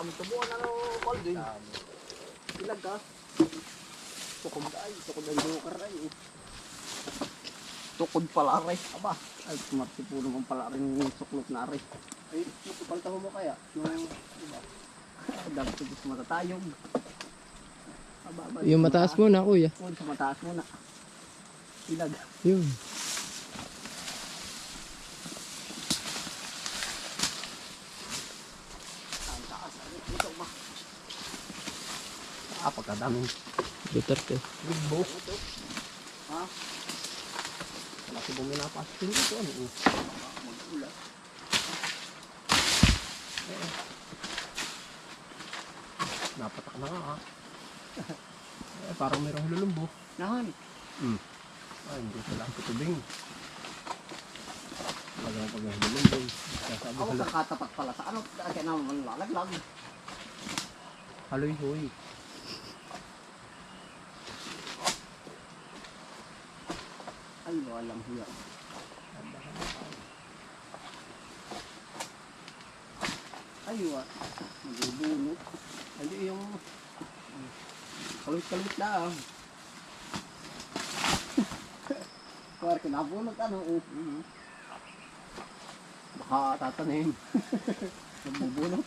Tama tubuan ano, Calvin. Ilag ka. Tukod ay, tukod ang joker ay. Tukod pala rin. Aba, ay tumarsi po naman pala rin yung suklot na rin. Ay, nakapalta mo kaya? Nung, diba? Dapat ito sa matatayog. Aba, aba, Yung mataas muna, kuya. Sa mataas muna. Ilag. Yun. Ang taas. Ano, ito ba? Ah, pagkadaming Duterte. Bigbo. Ito. Ha? Wala si buminapas. Hindi ito ano. Mag-ulat. Eh. Napatak na nga ha. eh, parang mayroong lulumbo. Nahan. Hmm. Ay, hindi pala ang kutubing. Pag ang pag ang lulumbo. Ako kakatapat pala sa ano, kaya naman lalaglag. Haloy Ay, walang hiya. Ay, wa. Magbubunot. Hindi yung kalit-kalit lang. Kaya kinabunot ano, oh. Mhm. Baka tatanim. Nagbubunot.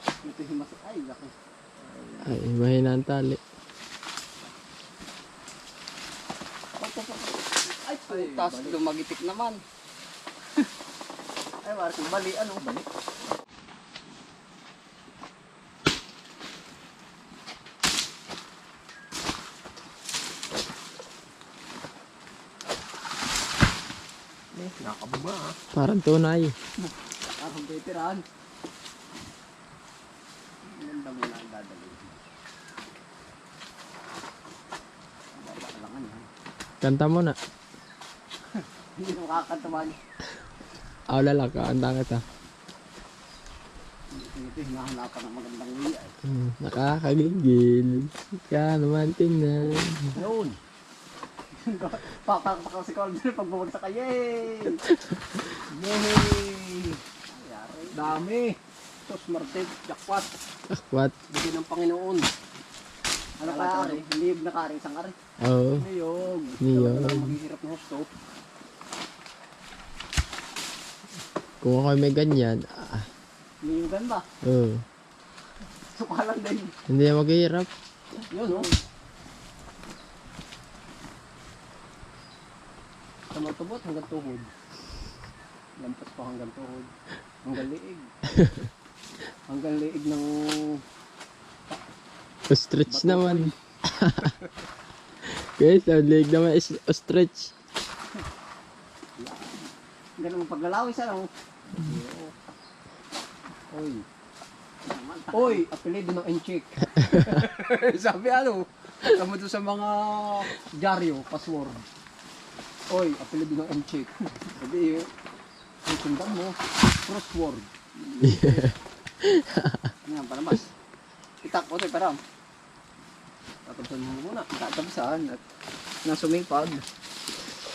Ito himas. Ay, laki. Ay, mahina ang tali. Ay, putas, lumagitik naman. Ay, kang bali. Ano? Bali. Eh, nakabuma ah. Parang tunay. Parang veteran. Ganda mo na ang dadalhin. Baba ka lang yan. Kanta mo na. Hindi na makakataman. Aw, lalaka. Kanta kita. Ito, hinahanapan ng magandang wiya eh. Hmm, nakakagigil. Ka naman tingnan. Yun. Papakpak si Calvin pag bumagsak ka. Yay! Yay! Dami. Tos Martin, jackpot. Akwat. Bigyan ng Panginoon. Ano ari? ari? Niyog na kari, isang kari. Oo. Niyog. Niyog. Lang maghihirap ng husto. Kung ako may ganyan, ah, Niyogan ba? oo. Sukalan din. Hindi na maghihirap. Yun, oh. Sa matubot hanggang tuhod. Lampas pa hanggang tuhod. Hanggang liig. hanggang liig ng Ostrich naman. Guys, ang leg naman is ostrich. Ganun paglalawis, ano? Oy. Naman, tak- Oy, apelido ng Enchik. Sabi ano, tama doon sa mga dyaryo, password. Oy, apelido ng Enchik. Sabi yun, yung sundan mo, crossword. Yan, palabas. Itak mo tayo, parang. Tatapusan mo muna, tatapusan at nasumipag.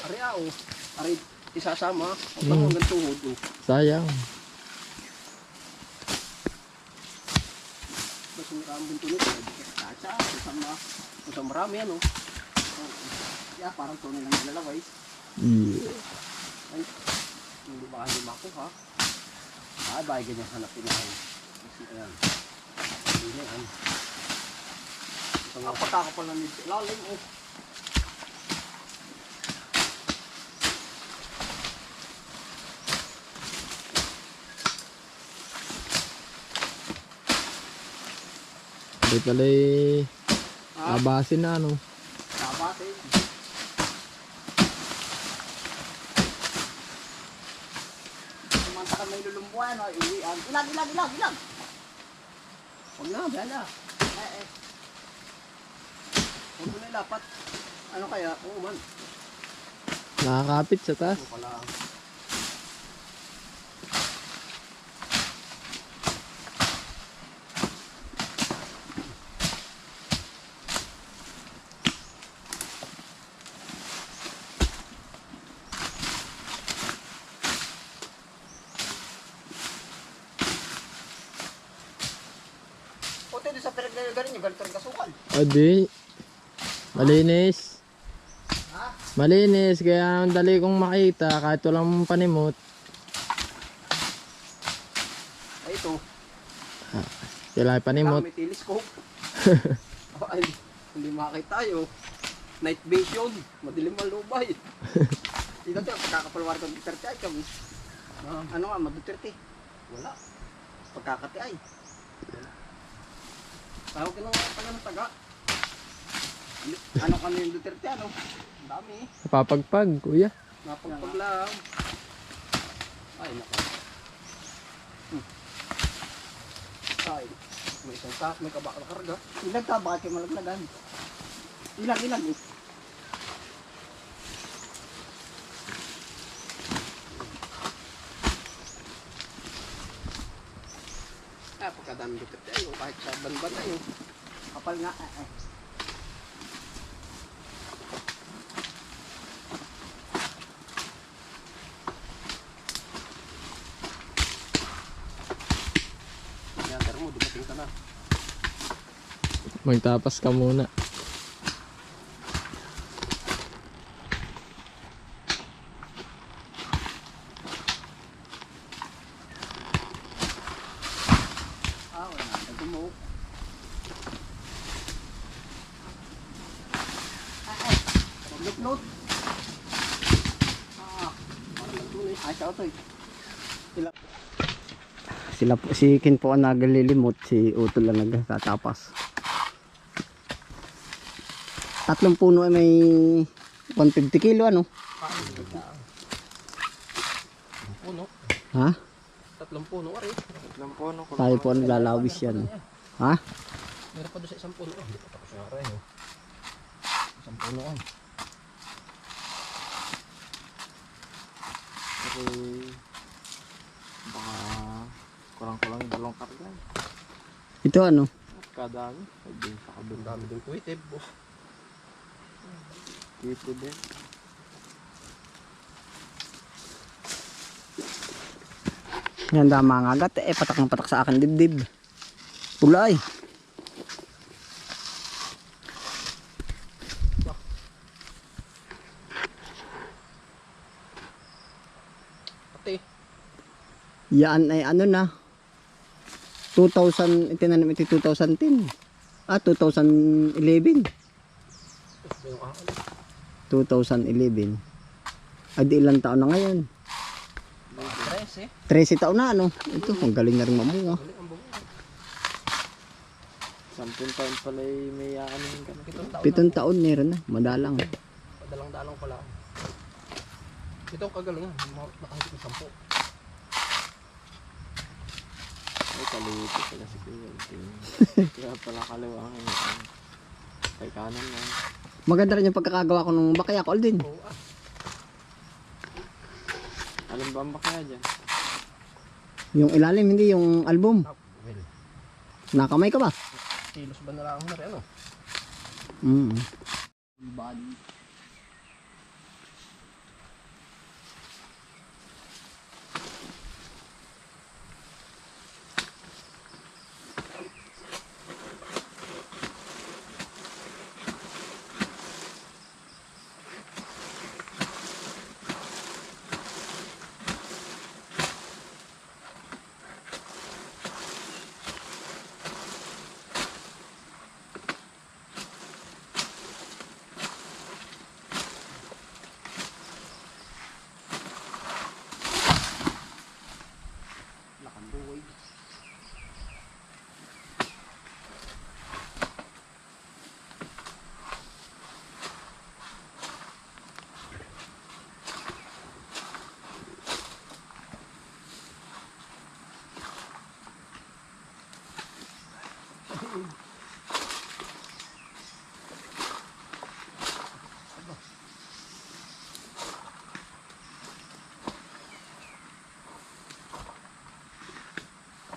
Ari ah, oh. Ari, isasama. Huwag Mm. lang hanggang tuhod. Oh. Sayang. Mas yung rambing tulog. Kacha, isama. Isang marami ano. Oh. Yeah, parang tunay lang nilalaway. Yeah. Ay, hindi baka hindi makuha. Ah, bagay ganyan hanapin na ako. Kasi ayan. Yan. Ito nga. Pataka pa lang nito. Lalim oh. Hindi pala eh, Ah, abasin na ano. kabatin. Kumanta ka may lulumbuan, no? Iwian. Ilag, ilag, ilag, ilag. Huwag na, bala. Eh, eh. Huwag mo na ilapat. Ano kaya? Oo man. Nakakapit sa taas. Ano pala. Ganun yung ganito rin kasukal. Adi. Malinis. Ha? Malinis, kaya ang dali kong makita kahit walang panimot. Ay, ito. Sila ay panimot. May telescope. Ay, hindi makakita tayo. Night vision. Madilim ang lubay. Dito tayo, pagkakapalwar ko Duterte ay kami. Ah, Ano nga, maduterte. wala. Pagkakati ay. Tawag ka ng taga ng taga. Ano kami yung Duterte, ano? Ang dami eh. Napapagpag, kuya. Napagpag lang. Ay, naka. Hmm. Ay, may isang sak, may kabak na karga. Ilag ka, bakit kayo malaglagan? Ilag, ilag eh. Ah, pagkadami dito tayo, kahit sa banban tayo. Kapal nga. Eh, eh. Ka na. Magtapas ka muna. Ah, wala na. Nagumuok. Ah, eh. Paglupnot. Ah. Ito eh. Sila. Sila po, si Kin po ang naglilimot, si Utol ang nagtatapas. Tatlong puno ay may 150 kilo ano? Puno, Ha? tatlong puno ka rin. Tatlong puno. Tayo po ang naglalawis yan. Ha? Meron pa doon sa isang puno. Oh, hindi pa tapos na rin. oh. Isang puno Kasi baka kurang-kurang yung dalawang karga. Ito ano? Kadami. Sabi sa Ang kabila. dami din kuwitib. Oh. Dito din. Yan dama nga agat eh patak ng patak sa akin dibdib. Pula ay. Yan ay ano na. 2000 itinanim ito 2010. Ah 2011. ito yung ahon. 2011. Ay di ilang taon na ngayon. Tres eh. 13 taon na ano. Ito ang galing na rin mamunga. Galing ang bunga. Sampung taon pala eh, may ka na. Pitong taon Pitong taon meron na. Madalang. na. Padalang-dalang pala. Ito ang kagalingan. Nakahigit ng sampo. Ay, kalito pala si Kuya. Kaya pala kaliwangan yung kay kanan na. Maganda rin yung pagkakagawa ko ng bakaya ko din. Oo ah. Alam ba ang bakya dyan? Yung ilalim hindi yung album. Ah, well. Nakamay ka ba? Kilos ba na lang na rin ano? Mm. Nakambuhay.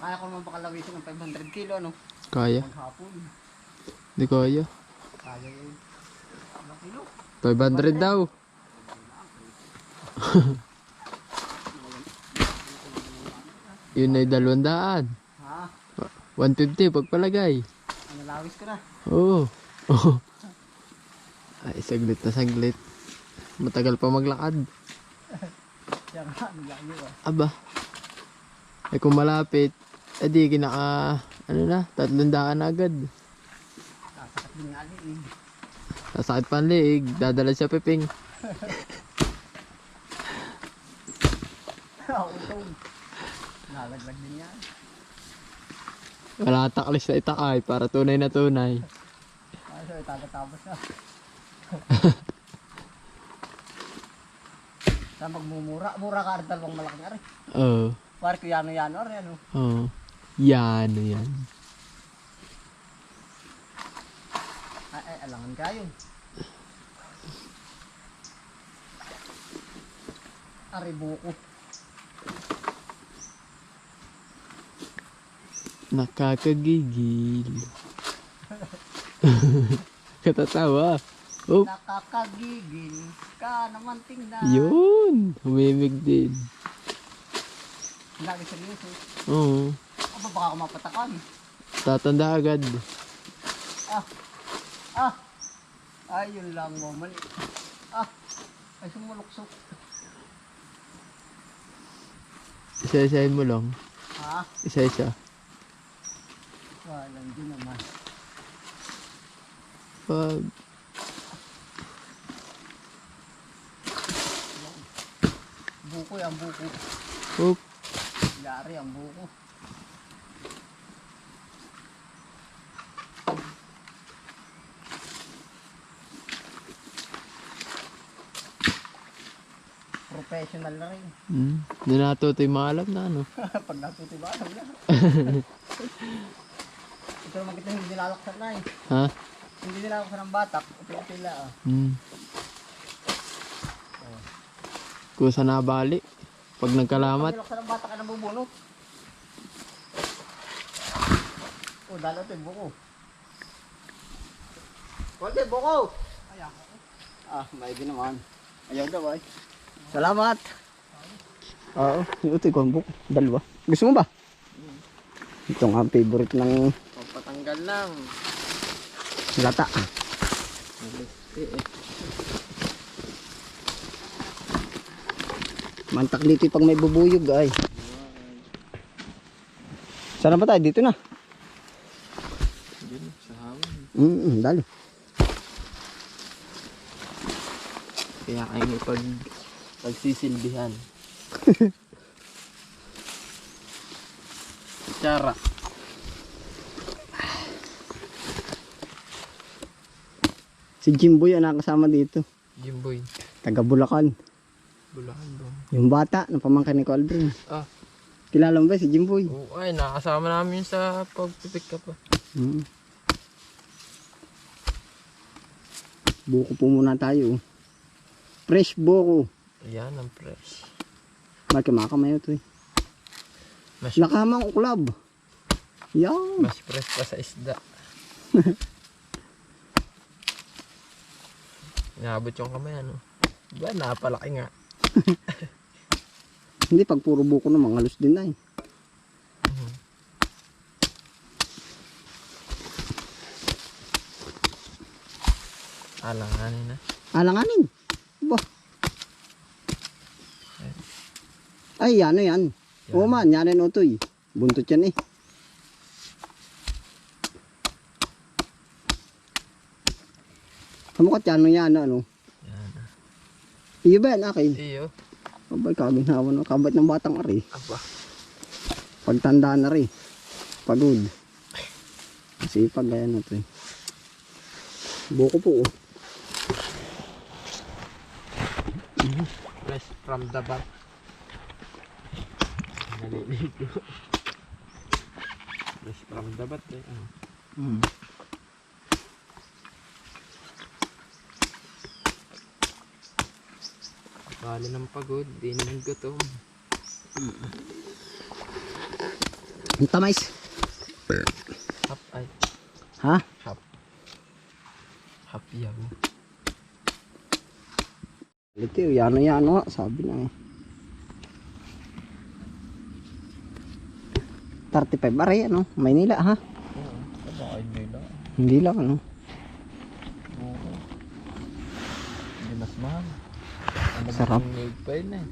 Kaya ko naman pakalawisin ng 500 kilo ano? Kaya. Maghapon. Di kaya. Kaya yun. Ilang kilo? 500 daw. Yun ay dalawang daan. Ha? 150 pagpalagay. Ano Nawis ko na. Oo. Oh. Ay, saglit na saglit. Matagal pa maglakad. Ah. Aba. Ay kung malapit, edi kinaka, ano na, tatlong daan agad. Sasakit din nga liig. Sasakit pa ang liig, dadala siya piping. Oo. Nalaglag din yan. Wala taklis na itakay para tunay na tunay. Ay, so, tagatapos na. Sa magmumura, mura ka rin dalawang malaking ari. Oo. Pare ko yano yano ari ano. Oo. Yan, yan. Ay, ay, alangan kayo. Ari buko. Nakakagigil. Katatawa. Oh, Nakakagigil ka naman tingnan. yun. Humimig din. Lagi seryoso. Oo. Aba baka ako mapatakan. Tatanda agad. Ah. Ah. Ay, yun lang mo. Mali. Ah. Ay, sumuluksok. Isa-isahin mo lang. Ha? Isa-isa. Walang din naman. Pag... Buko yan, buko. Oop. Yari ang buko. Professional na rin. Hmm. Hindi natuto yung mga alam na ano. Pag natutiba, alam na. Ito naman kita hindi nilalaksan na eh. Ha? Hindi nilalaksan ng batak. Pila-pila ah. Hmm. Kusa na bali. Pag nagkalamat. Pag nilaksan ng batak ka nabubunot. Oh, dalo ito yung buko. Konti, buko! Ay, ako. Ah, maigi naman. Ayaw daw ay. Salamat! Oo, yung buko. Dalawa. Gusto mo ba? Ito nga ang favorite ng Papatanggal lang. lata. Mantak dito pag may bubuyog ay. Sana ba tayo? Dito na. Yun, sa hawin. Mm, dali. Kaya kayo pag pagsisilbihan. Tsara. Si Jimboy ang nakasama dito. Jimboy. Taga Bulacan. Bulacan ba? Yung bata na pamangkin ni Aldrin. Ah. Kilala mo ba si Jimboy? Oo, ay, nakasama namin sa pagpipick up. Ah. Mm. Buko po muna tayo. Fresh buko. Ayan, ang fresh. Bakit makakamayo to eh. Mas, Nakamang uklab. Yan. mas fresh pa sa isda. Inabot yung kamay, ano? Ba, napalaki nga. Hindi, pag puro buko naman, halos din na eh. Alanganin na. Alanganin. Ba? Ay, ano yan? Oo man, yan rin utoy. Buntot yan eh. Kamukat yan, ano yan, ano? Yan. Iyo ba yan, akin? Iyo. Abay, kaginhawa no. Kabat ng batang ari. Aba. Pagtanda na rin. Pagod. Kasi pag ganyan na to eh. Buko po oh. Fresh from the bat. Naliligo. Fresh from the bat eh. Ano? Mm. Bali ng pagod, di na ng gutom. Ang tamais. Hap ay, Ha? hap. Hap yaw. Ito yun, yano yano nga, sabi na eh. 35 aray ano, Maynila ha. Oo, baka hindi lang. Ano. Oo. Hindi mas mahal. Ano Sarap. pa yun eh.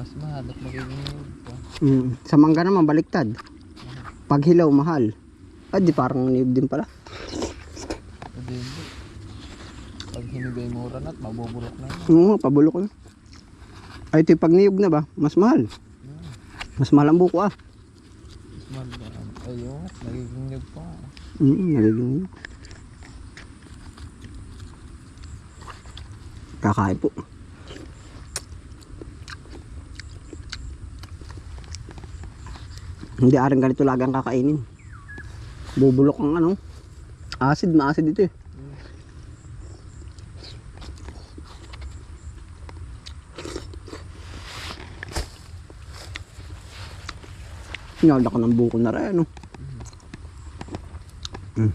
Mas mahal at magiging pa. Mm. Sa mangga naman baliktad. Pag hilaw mahal. Ah, di parang niyog din pala. Hindi, hindi. Pag hinigay mura na at mabubulok na yun. Oo, pabulok na. Ay, ito yung pag niyog na ba? Mas mahal. Mas mahal ang buko ah. Mas mahal ba? Ayun, nagiging niyog pa. Mm, nagiging niyog. Kakain po. Hindi aring ganito lagi ang kakainin. Bubulok ang ano. Acid, ma-acid ito eh. Hinalda ko ng buko na rin, ano. Mm.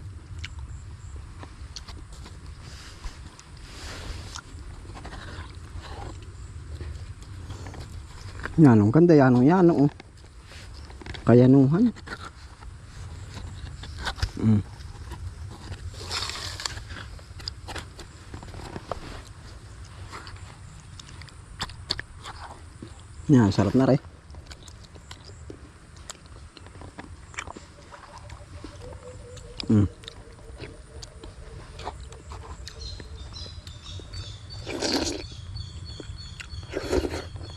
Yanong ganda, yanong yanong oh. Kayanuhan. Mm. Yan, sarap na rin.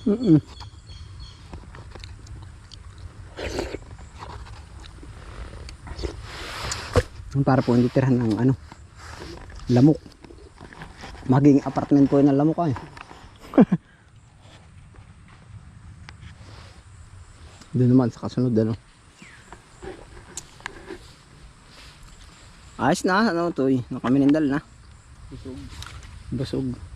Mm-mm. Para po hindi tirahan ng ano, lamok. Maging apartment po yun ng lamok ay. Doon naman sa kasunod ano. Ayos na, ano to eh. Nakaminindal na. Busog. Busog.